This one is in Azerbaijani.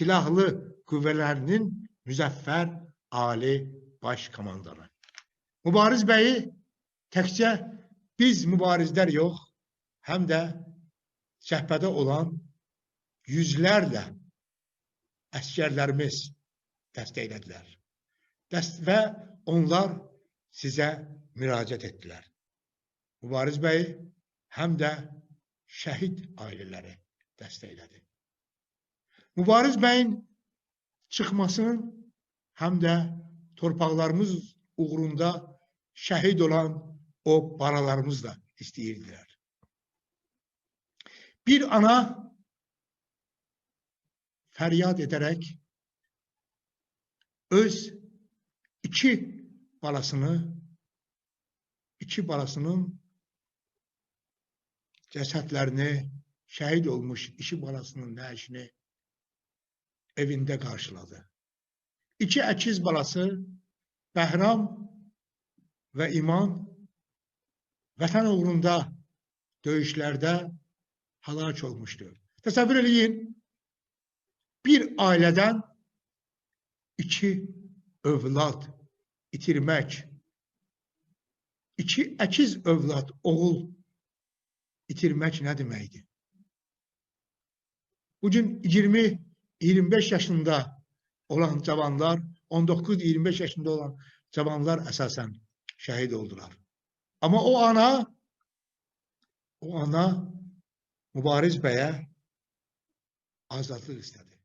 silahlı qüvvələrinin müzəffər ali baş komandanı. Mübariz bəyi təkcə biz mübarizlər yox, həm də cəbhədə olan yüzlərlə əskərlərimiz dəstəklədilər. Dəst və onlar sizə müraciət etdilər. Mübariz bəy həm də şəhid ailələri dəstəklədi. Mübariz bəyin çıxmasının həm də torpaqlarımız uğrunda şəhid olan o balalarımız da istəyirdilər. Bir ana fəryad edərək öz iki balasını iki balasının cəsədlərini şəhid olmuş iki balasının nəşini evində qarşıladı. İki əkiz balası Bəhram və İman vətən uğrunda döyüşlərdə həlak olmuşdu. Təsəvvür eləyin, bir ailədən iki övlad itirmək, iki əkiz övlad, oğul itirmək nə deməkdir? Bugün 20-25 yaşında olan cavanlar, 19-25 yaşında olan cavanlar əsasən şəhid oldular. Amma o ana, o ana Mübariz bəyə azadlıq istədi.